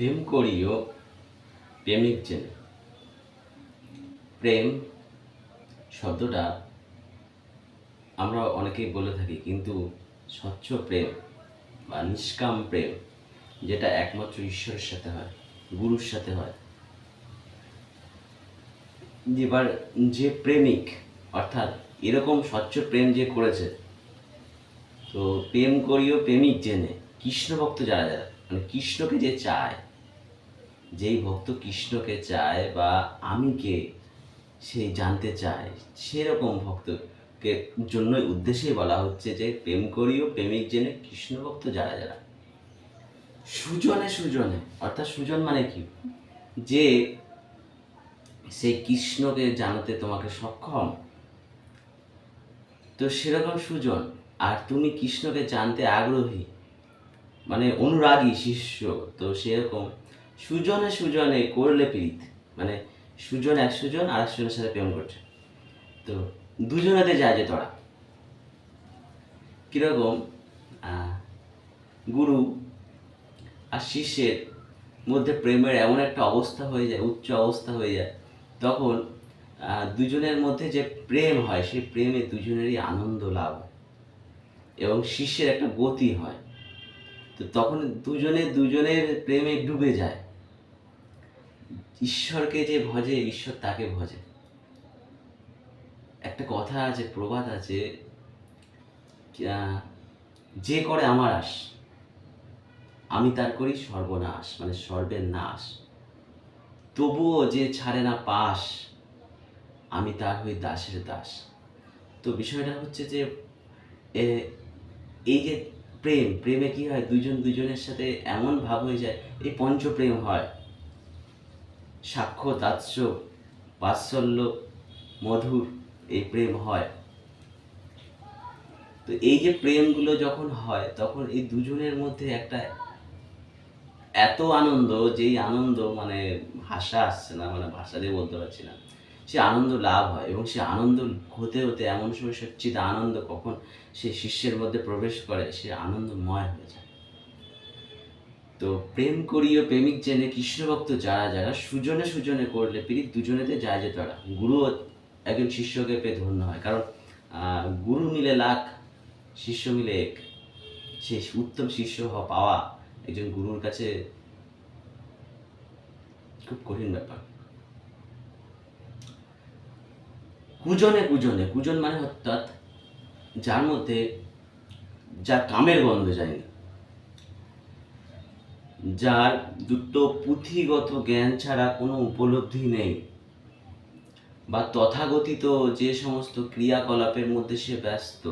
প্রেম করিও প্রেমিক জেনে প্রেম শব্দটা আমরা অনেকেই বলে থাকি, কিন্তু স্বচ্ছ প্রেম বা নিষ্কাম প্রেম যেটা একমাত্র ঈশ্বরের সাথে হয়, গুরুর সাথে হয়। এবার যে প্রেমিক, অর্থাৎ এরকম স্বচ্ছ প্রেম যে করেছে, তো প্রেম করিও প্রেমিক জেনে কৃষ্ণ ভক্ত যারা যারা মানে কৃষ্ণকে যে চায় যেই ভক্ত কৃষ্ণকে চায় বা আমি কে সেই জানতে চায়, সেরকম ভক্তকে জন্যই উদ্দেশ্যেই বলা হচ্ছে যে প্রেম করিও, প্রেমিক জেনে কৃষ্ণ ভক্ত যারা যারা। সুজনে সুজনে, অর্থাৎ সুজন মানে কি? যে সেই কৃষ্ণকে জানাতে তোমাকে সক্ষম, তো সেরকম সুজন। আর তুমি কৃষ্ণকে জানতে আগ্রহী মানে অনুরাগী শিষ্য, তো সেরকম সুজনে সুজনে করলে প্রীত। মানে সুজন এক সুজন আর একজনের সাথে প্রেম করছে। তো দুজনেতে যায় যে তোরা কীরকম? গুরু আর শিষ্যের মধ্যে প্রেমের এমন একটা অবস্থা হয়ে যায়, উচ্চ অবস্থা হয়ে যায়, তখন দুজনের মধ্যে যে প্রেম হয়, সেই প্রেমে দুজনেরই আনন্দ লাভ এবং শিষ্যের একটা গতি হয়। তো তখন দুজনে দুজনের প্রেমে ডুবে যায়। ঈশ্বরকে যে ভজে, ঈশ্বর তাকে ভজে। একটা কথা আছে, প্রবাদ আছে যে করে আমার আস আমি তার করি সর্বনাশ মানে সর্বের নাশ। তবুও যে ছাড়ে না পাশ, আমি তার হই দাসের দাস। তো বিষয়টা হচ্ছে যে এই যে প্রেম, প্রেমে কি হয় দুজন দুজনের সাথে এমন ভাব হয়ে যায়, এই পঞ্চপ্রেম হয়। সাক্ষ্য তাৎস্য বাৎসল্য, মধুর এই প্রেম হয়। তো এই যে প্রেমগুলো যখন হয়, তখন এই দুজনের মধ্যে একটা এত আনন্দ, যেই আনন্দ মানে ভাষা আসছে না মানে ভাষা দিয়ে বলতে পারছি না, সে আনন্দ লাভ হয় এবং সে আনন্দ হতে হতে এমন সময় সচ্চিত আনন্দ কখন সে শিষ্যের মধ্যে প্রবেশ করে, সে আনন্দময় হয়ে যায়। তো প্রেম করিও প্রেমিক জেনে কৃষ্ণ ভক্ত যারা যারা, সুজনে সুজনে করলে পীড়িত দুজনেতে যায় যে তারা। গুরু একজন শিষ্যকে পেয়ে ধন্য হয়। কারণ গুরু মিলে লাখ, শিষ্য মিলে এক। সেই উত্তম শিষ্য পাওয়া একজন গুরুর কাছে খুব কঠিন ব্যাপার। কুজনে কুজনে, কুজন মানে অর্থাৎ যার মধ্যে যা কামের গন্ধ যায়নি। যার দুটো পুঁথিগত জ্ঞান ছাড়া কোনো উপলব্ধি নেই। বা তথাগতিত যে সমস্ত ক্রিয়াকলাপের মধ্যে সে ব্যস্ত।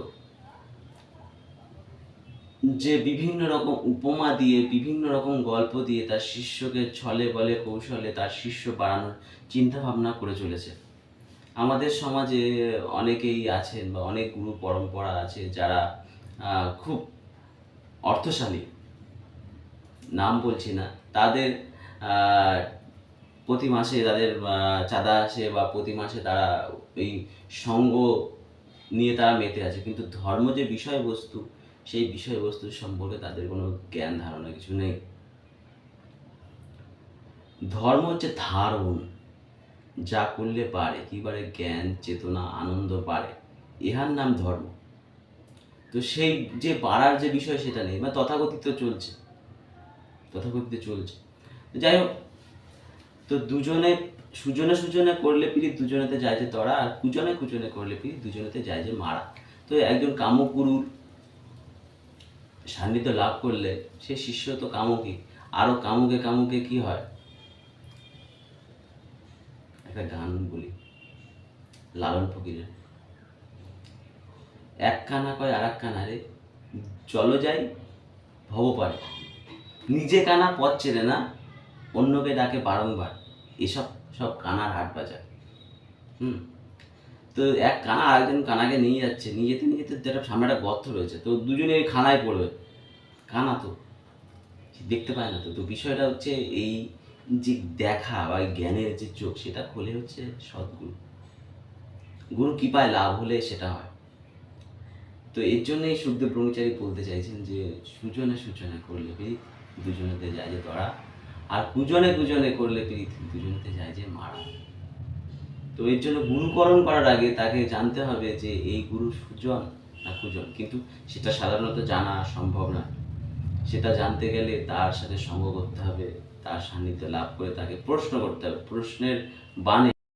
যে বিভিন্ন রকম উপমা দিয়ে, বিভিন্ন রকম গল্প দিয়ে তার শিষ্যকে ছলে বলে, কৌশলে তার শিষ্য বাড়ানোর চিন্তা ভাবনা করে চলেছে। আমাদের সমাজে অনেকেই আছেন বা অনেক গুরু পরম্পরা আছে যারা খুব অর্থশালী। নাম বলছি না। তাদের প্রতি মাসে তাদের চাঁদা আসে বা প্রতি মাসে তারা এই সঙ্গ নিয়ে তারা মেতে আছে। কিন্তু ধর্ম যে বিষয়বস্তু, সেই বিষয়বস্তু সম্পর্কে তাদের কোনো জ্ঞান, ধারণা কিছু নেই। ধর্ম হচ্ছে ধারণ। যা করলে পারে, কি পারে? জ্ঞান, চেতনা, আনন্দ পারে। ইহার নাম ধর্ম। তো সেই যে পারার যে বিষয় সেটা নেই মানে তথাকথিত চলছে। তথাকথিত চলছে। যাই হোক, তো দুজনে, সুজনে সুজনে করলে পিড়ি দুজনেতে যায় যে তরা, আর কুজনে কুজনে করলে পিড়ি দুজনেতে যায় যে মারা। তো একজন কামগুরুর সান্নিধ্য লাভ করলে সে শিষ্য তো কামুকই। আরও কামুকে কামুকে কি হয়? একটা গান বলি, লালন ফকিরের। এক কানা কয় আর এক কানা রে চলো যাই ভব পারে নিজে কানা পথ চেনে না, অন্যকে ডাকে বারংবার। এসব সব কানার হাট বাজার। হুম? তো এক কানা আরেকজন কানাকে নিয়ে যাচ্ছে। নিয়ে যেতে নিয়ে যেতে একটা সামনে একটা গর্ত রয়েছে। তো দুজনে খানায় পড়বে। কানা তো দেখতে পায় না তো। তো বিষয়টা হচ্ছে এই যে দেখা বা জ্ঞানের যে চোখ, সেটা খোলে হচ্ছে সদ্গুরু। গুরু কৃপায় লাভ হলে সেটা হয়। তো এর জন্যই সুখদেব ব্রহ্মচারী বলতে চাইছেন যে, সূচনা সূচনা করলে। দুজনেতে যায় যে তোরা আর কুজনে কুজনে করলে পৃথিবী দুজনতে যায় যে মারা। তো এর জন্য গুরুকরণ করার আগে তাকে জানতে হবে যে এই গুরু সুজন না কুজন, কিন্তু সেটা সাধারণত জানা সম্ভব না। সেটা জানতে গেলে তার সাথে সঙ্গ করতে হবে, তার সান্নিধ্য লাভ করে তাকে প্রশ্ন করতে হবে। প্রশ্নের বাণে